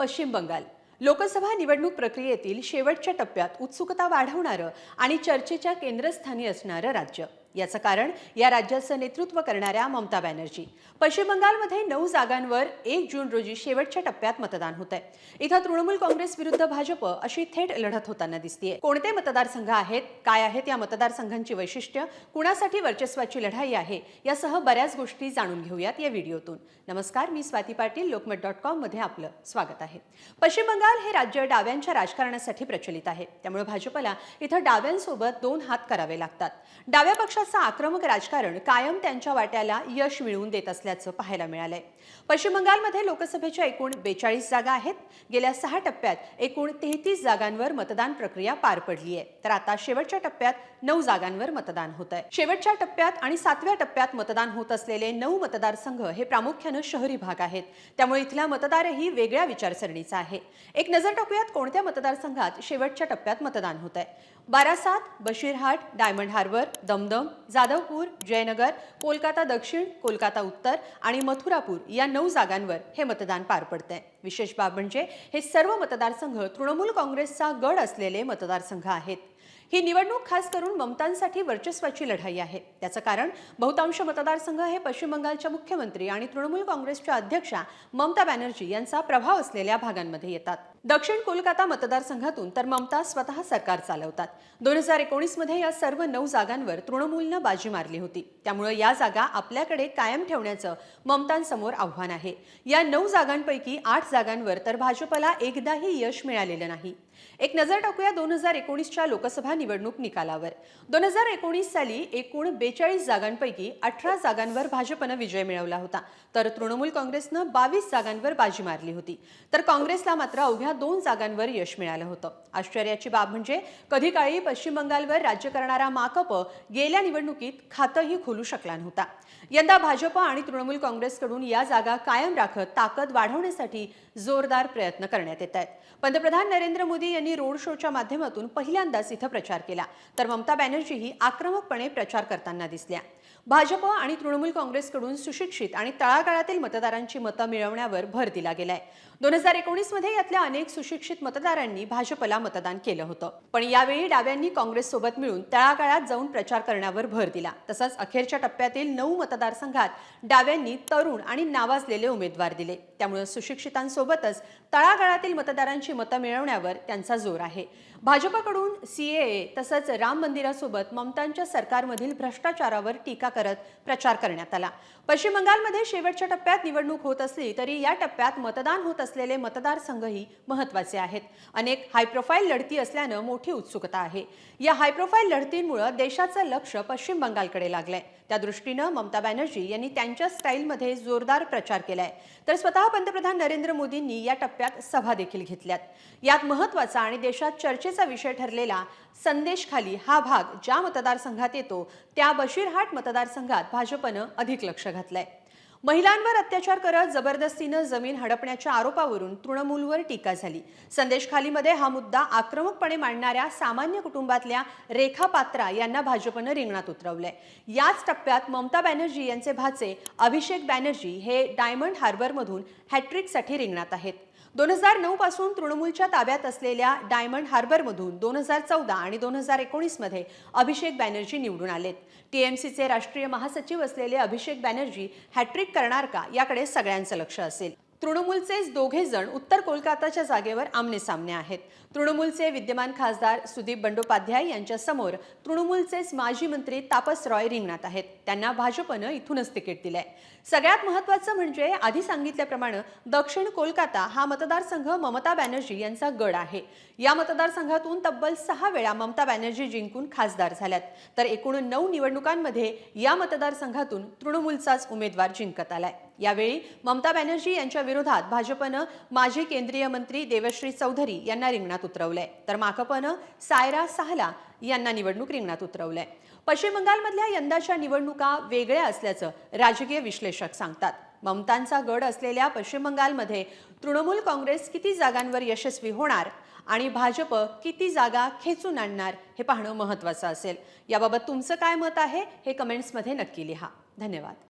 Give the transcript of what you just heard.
पश्चिम बंगाल. लोकसभा निवडणूक प्रक्रियेतील शेवटच्या टप्प्यात उत्सुकता वाढवणारं आणि चर्चेच्या केंद्रस्थानी असणारं राज्य. याचं कारण या राज्याचं नेतृत्व करणाऱ्या ममता बॅनर्जी. पश्चिम बंगालमध्ये नऊ जागांवर एक जून रोजी शेवटच्या टप्प्यात मतदान होत आहे इथं तृणमूल काँग्रेस विरुद्ध भाजप अशी थेट लढत होताना दिसतीये. कोणते मतदारसंघ आहेत? काय आहेत या मतदारसंघांची वैशिष्ट्य? कुणासाठी वर्चस्वाची लढाई आहे? यासह बऱ्याच गोष्टी जाणून घेऊयात या व्हिडिओतून. नमस्कार मी स्वाती पाटील लोकमत डॉट कॉममध्ये आपलं स्वागत आहे. पश्चिम बंगाल हे राज्य डाव्यांच्या राजकारणासाठी प्रचलित आहे. त्यामुळे भाजपला इथं डाव्यांसोबत दोन हात करावे लागतात. डाव्या पक्ष पक्षाचं आक्रमक राजकारण कायम त्यांच्या वाट्याला यश मिळवून देत असल्याचं पाहायला मिळालंय. पश्चिम बंगालमध्ये लोकसभेच्या एकूण बेचाळीस जागा आहेत. गेल्या सहा टप्प्यात एकूण तेहतीस जागांवर मतदान प्रक्रिया पार पडली आहे. तर आता शेवटच्या टप्प्यात नऊ जागांवर मतदान होत आहे. शेवटच्या टप्प्यात आणि सातव्या टप्प्यात मतदान होत असलेले नऊ मतदारसंघ हे प्रामुख्यानं शहरी भाग आहेत. त्यामुळे इथला मतदारही वेगळ्या विचारसरणीचा आहे. एक नजर टाकूयात कोणत्या मतदारसंघात शेवटच्या टप्प्यात मतदान होत आहे. बारासात बशीरहाट डायमंड हार्बर दमदम जाधवपूर जयनगर कोलकाता दक्षिण कोलकाता उत्तर आणि मथुरापूर या नऊ जागांवर हे मतदान पार पडतंय. विशेष बाब म्हणजे हे सर्व मतदारसंघ तृणमूल काँग्रेसचा गड असलेले मतदारसंघ आहेत. ही निवडणूक खास करून ममतांसाठी वर्चस्वाची लढाई आहे. त्याचं कारण बहुतांश मतदारसंघ हे पश्चिम बंगालच्या मुख्यमंत्री आणि तृणमूल काँग्रेसच्या अध्यक्षा ममता बॅनर्जी यांचा प्रभाव असलेल्या भागांमध्ये येतात. दक्षिण कोलकाता मतदारसंघातून तर ममता स्वतः सरकार चालवतात. दोन हजार एकोणीसमध्ये या सर्व नऊ जागांवर तृणमूलनं बाजी मारली होती. त्यामुळे या जागा आपल्याकडे कायम ठेवण्याचं ममतांसमोर आव्हान आहे. या नऊ जागांपैकी आठ जागांवर तर भाजपला एकदाही यश मिळालेलं नाही. एक नजर टाकूया दोन हजार एकोणीसच्या लोकसभा निवडणूक निकालावर. दोन हजार एकोणीस साली एकूण बेचाळीस जागांपैकी अठरा जागांवर भाजपनं विजय मिळवला होता. तर तृणमूल काँग्रेसनं बावीस जागांवर बाजी मारली होती. तर काँग्रेसला मात्र अवघ्या दोन जागांवर यश मिळालं होतं. आश्चर्याची बाब म्हणजे कधी काळी पश्चिम बंगालवर राज्य करणारा माकप गेल्या निवडणुकीत खातंही खोलू शकला नव्हता. यंदा भाजप आणि तृणमूल काँग्रेसकडून या जागा कायम राखत ताकद वाढवण्यासाठी जोरदार प्रयत्न करण्यात येत आहेत. पंतप्रधान नरेंद्र मोदी यांनी रोड शोच्या माध्यमातून पहिल्यांदाच इथं प्रचार केला. तर ममता बॅनर्जीही आक्रमकपणे प्रचार करताना दिसल्या. भाजप आणि तृणमूल काँग्रेसकडून सुशिक्षित आणि तळागाळातील मतदारांची मतं मिळवण्यावर भर दिला गेलाय. दोन हजार एकोणीसमध्ये यातल्या अनेक सुशिक्षित मतदारांनी भाजपला मतदान केलं होतं. पण यावेळी डाव्यांनी काँग्रेससोबत मिळून तळागाळात जाऊन प्रचार करण्यावर भर दिला. तसंच अखेरच्या टप्प्यातील नऊ मतदारसंघात डाव्यांनी तरुण आणि नावाजलेले उमेदवार दिले. त्यामुळे सुशिक्षितांसोबतच तळागाळातील मतदारांची मतं मिळवण्यावर त्यांचा जोर आहे. भाजपकडून सीएए तसंच राम मंदिरासोबत ममतांच्या सरकारमधील भ्रष्टाचारावर टीका करत प्रचार करण्यात आला. पश्चिम बंगालमध्ये शेवटच्या टप्प्यात निवडणूक होत असली तरी या टप्प्यात मतदान होत असलेले मतदारसंघही महत्त्वाचे आहेत. अनेक हायप्रोफाईल लढती असल्यानं मोठी उत्सुकता आहे. या हायप्रोफाईल लढतींमुळे देशाचं लक्ष पश्चिम बंगालकडे लागलंय. त्या दृष्टीनं ममता बॅनर्जी यांनी त्यांच्या स्टाईलमध्ये जोरदार प्रचार केलाय. तर स्वतः पंतप्रधान नरेंद्र मोदींनी या टप्प्यात सभा देखील घेतल्यात. यात महत्त्वाचा आणि देशात चर्चेचा विषय ठरलेला संदेश खाली हा भाग ज्या मतदारसंघात येतो त्या बशीरहाट मतदारसंघात भाजपनं अधिक लक्ष घातलंय. महिलांवर अत्याचार करत जबरदस्तीनं जमीन हडपण्याच्या आरोपावरून तृणमूलवर टीका झाली. संदेश खालीमध्ये हा मुद्दा आक्रमकपणे मांडणाऱ्या सामान्य कुटुंबातल्या रेखा पात्रा यांना भाजपनं रिंगणात उतरवलंय. याच टप्प्यात ममता बॅनर्जी यांचे भाचे अभिषेक बॅनर्जी हे डायमंड हार्बरमधून हॅट्रिकसाठी रिंगणात आहेत. दोन हजार नऊ पासून तृणमूलच्या ताब्यात असलेल्या डायमंड हार्बरमधून दोन हजार चौदा आणि दोन हजार एकोणीसमध्ये अभिषेक बॅनर्जी निवडून आलेत. टीएमसीचे राष्ट्रीय महासचिव असलेले अभिषेक बॅनर्जी हॅट्रिक करणार का याकडे सगळ्यांचं लक्ष असेल. तृणमूलचेच दोघे जण उत्तर कोलकाताच्या जागेवर आमने सामने आहेत. तृणमूलचे विद्यमान खासदार सुदीप बंडोपाध्याय यांच्यासमोर तृणमूलचेच माजी मंत्री तापस रॉय रिंगणात आहेत. त्यांना भाजपनं इथूनच तिकीट दिलंय. सगळ्यात महत्वाचं म्हणजे आधी सांगितल्याप्रमाणे दक्षिण कोलकाता हा मतदारसंघ ममता बॅनर्जी यांचा गड आहे. या मतदारसंघातून तब्बल सहा वेळा ममता बॅनर्जी जिंकून खासदार झाल्यात. तर एकूण नऊ निवडणुकांमध्ये या मतदारसंघातून तृणमूलचाच उमेदवार जिंकत आलाय. यावेळी ममता बॅनर्जी यांच्या विरोधात भाजपनं माजी केंद्रीय मंत्री देवश्री चौधरी यांना रिंगणात उतरवलंय. तर माकपनं सायरा साहला यांना निवडणूक रिंगणात उतरवलंय. पश्चिम बंगालमधल्या यंदाच्या निवडणुका वेगळ्या असल्याचं राजकीय विश्लेषक सांगतात. ममतांचा गड असलेल्या पश्चिम बंगालमध्ये तृणमूल काँग्रेस किती जागांवर यशस्वी होणार आणि भाजप किती जागा खेचून आणणार हे पाहणं महत्त्वाचं असेल. याबाबत तुमचं काय मत आहे हे कमेंट्समध्ये नक्की लिहा. धन्यवाद.